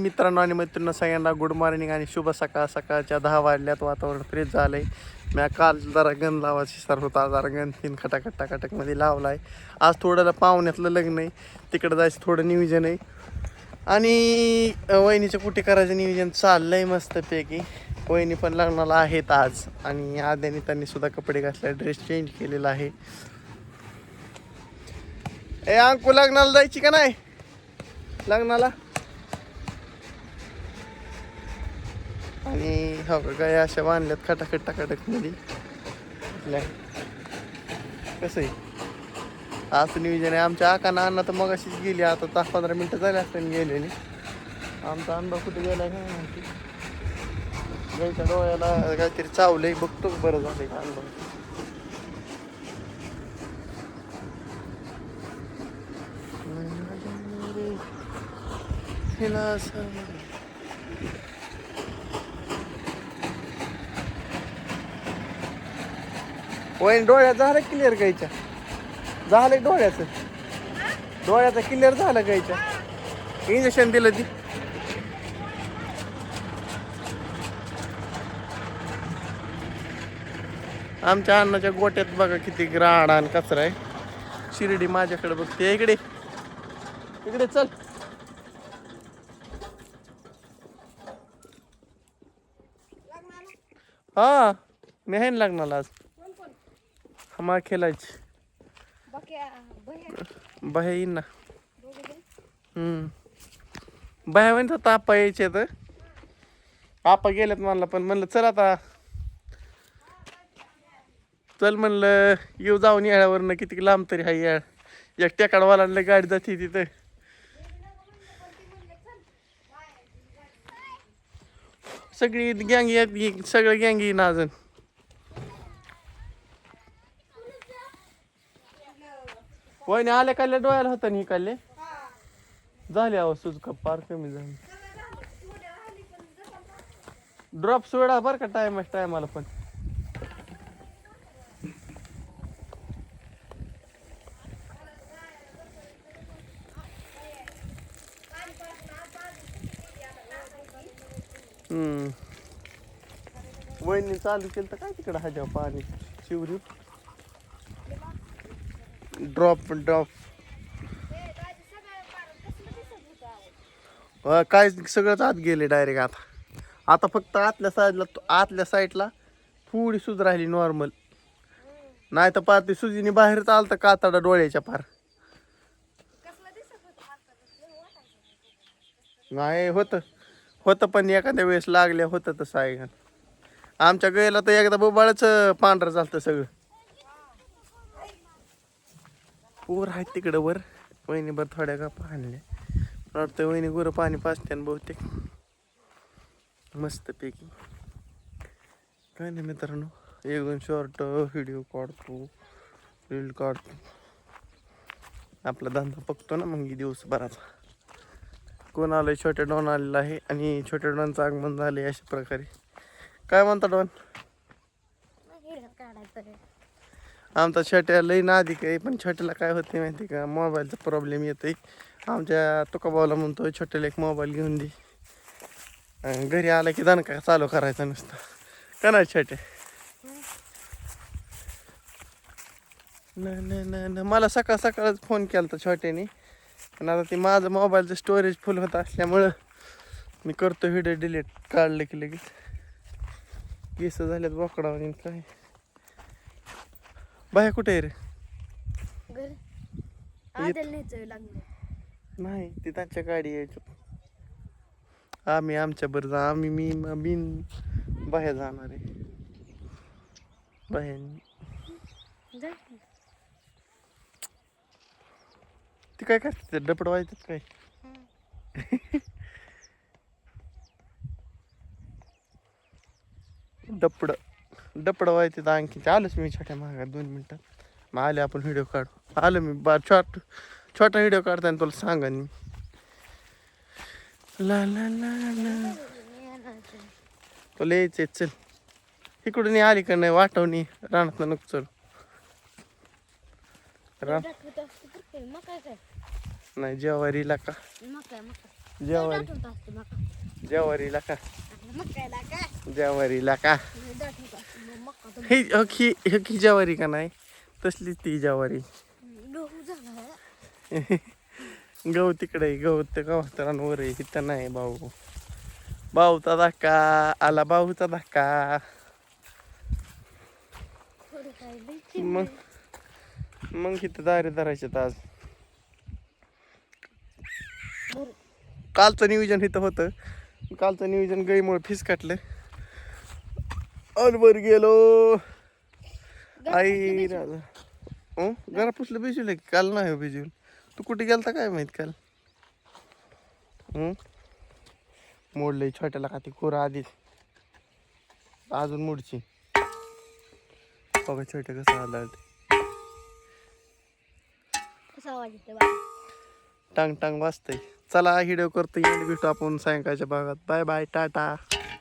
मित्रांनो आणि मैत्रिणी सगळ्यांना गुड मॉर्निंग आणि शुभ सकाळ. सकाळच्या दहा वाजल्यात वातावरण फ्रेश आहे मी काल जरा गण लावायची सर होता. जरा गण तीन खटाखट खटकमध्ये लावला आहे आज थोडं पाहुण्यातलं लग्न आहे. तिकडं जायचं थोडं नियोजन आहे. आणि वहिनीचं कुठे करायचं नियोजन चाललं आहे मस्तपैकी. वहिनी पण लग्नाला आहेत आज. आणि आद्याने त्यांनी सुद्धा कपडे घातले ड्रेस चेंज केलेला आहे. ए अंकू लग्नाला जायची का नाही? लग्नाला? आणि हो का गाय अशा बांधल्यात खटाखट टाकाटकमध्ये? आपल्या कसं आहे? असं नियोजन आहे. आमच्या आकाना अण्णा तर मग अशीच गेली. आता दहा पंधरा मिनटं झाले असताना गेलेली. आमचा अण्णा कुठे गेला काय माहिती. गायच्या डोळ्याला काहीतरी चावलंय. बघतो बरं झालंय का अण्णा हिला असं वैन डोळ्यात झालं क्लिअर गायच्या झालं डोळ्याचं. डोळ्याचं क्लिअर झालं गायच्या इंजेक्शन दिलं ती. आमच्या अन्नाच्या गोट्यात बघा किती ग्राड आणि कचरा आहे. शिर्डी माझ्याकडे बघते. इकडे. इकडे चल. हा मी आहे लग्नाला आज. हमा खेळायची. बाहेर येईन ना. हम्म. बाहेर म्हणत होता आपा यायचे तर. आपा गेलेत म्हणला पण म्हणलं चल आता. चल म्हणलं येऊ जाऊन येळ्यावरनं किती लांब तरी हाय येळ. एक टेकाडवाला गाडी जाते तिथं. सगळी गँग येत सगळं गँग येईन अजून. वहिनी आले काढले डोळ्याला होता नाही काढले झाले अहो सुजका पार कमी झाली. ड्रॉप सोडा बरं का टाइम टायमाला पण. हम्म. वहिनी चालू केलं तर काय तिकडं हजाव पाणी शिवरी ड्रॉप ड्रॉप. काय सगळंच आत गेले डायरेक्ट आता. आता फक्त आतल्या साईडला आतल्या साईडला थोडी सुज राहिली नॉर्मल नाही तर पार ती सुजीने बाहेर चालतं कातडा डोळ्याच्या पार. नाही होतं. होतं पण एखाद्या वेळेस लागल्या होतं तसं आहे. आमच्या गैला तर एकदा बोबाळच पांढरं झालं सगळं. पूर आहेत तिकडं वर. वहिनीभर थोड्या का पाहल्या मला वाटतं वहिनी गुरं पाणी पाचते बहुतेक. मस्तपैकी. काय नाही मित्रांनो एक दोन शॉर्ट व्हिडिओ काढतो रील काढतो. आपला धंदा बघतो ना मग दिवसभराचा. कोण आलंय छोट्या डॉन आलेला आहे आणि छोट्या डॉनचं आगमन झाले अशा प्रकारे. काय म्हणता डॉन? आमचा छोट्या लई नादी काही पण छोट्याला काय होते माहिती का? मोबाईलचा प्रॉब्लेम येतोय. आमच्या तुकाबावला म्हणतो छोट्याला एक मोबाईल घेऊन दे. घरी आला की दणका चालू करायचा नुसतं. का नाही छोटे नाही नाही नाही. मला सकाळ सकाळच फोन केला होता छोट्याने. पण आता ते माझं मोबाईलचं स्टोरेज फुल होत असल्यामुळं मी करतो व्हिडिओ डिलीट काढलं की लगेच. केस झाल्यात बोकडावर काय? बाया कुठे आहे रे? घरी. आदल न्यायचं लागलं नाही ते त्यांच्या गाडी यायचं आम्ही आमच्या बरं जा आम्ही मी मी बाहेर जाणार आहे. बाहेर. जा. ते काय करते? डपड व्हायचं काय? डपड डपड. व्हायचं तर आणखी आलोच मी छोट्या महागात दोन मिनटात मग आले आपण व्हिडिओ काढू. आलो मी बा छोट छोटा व्हिडिओ काढताना तुला सांगा मी. ला ला ला ला. तुला यायचंय चल. इकडून आली का नाही वाटवणी रानात नको चल रान मग नाही जेवारीला का? मग मग जेवारी जेवारीला का? जवारीला का? हे का नाही? तसली ती जवारी. गहू झाला गहू तिकडे गहू ते गवतरांवर आहे इथं नाही भाऊ. भाऊचा धक्का आला भाऊचा धक्का. मग मग इथं दारे धरायचे आज. कालचं नियोजन इथं होतं. कालचं नियोजन गईमुळे फिस काटलं. अलवर गेलो. आई राजा. हो घरा पुसलं भिजवलं की काल नाही भिजवलं तू कुठे गेलता काय माहीत काल? हं? मोडलंय छोट्याला का ती कोरा आधीच. अजून मोडची. बघा छोट्या कसं आला. टांग टांग वाजतंय. चला व्हिडिओ करतो येईल भेटू आपण सायंकाळच्या भागात. Bye bye tata.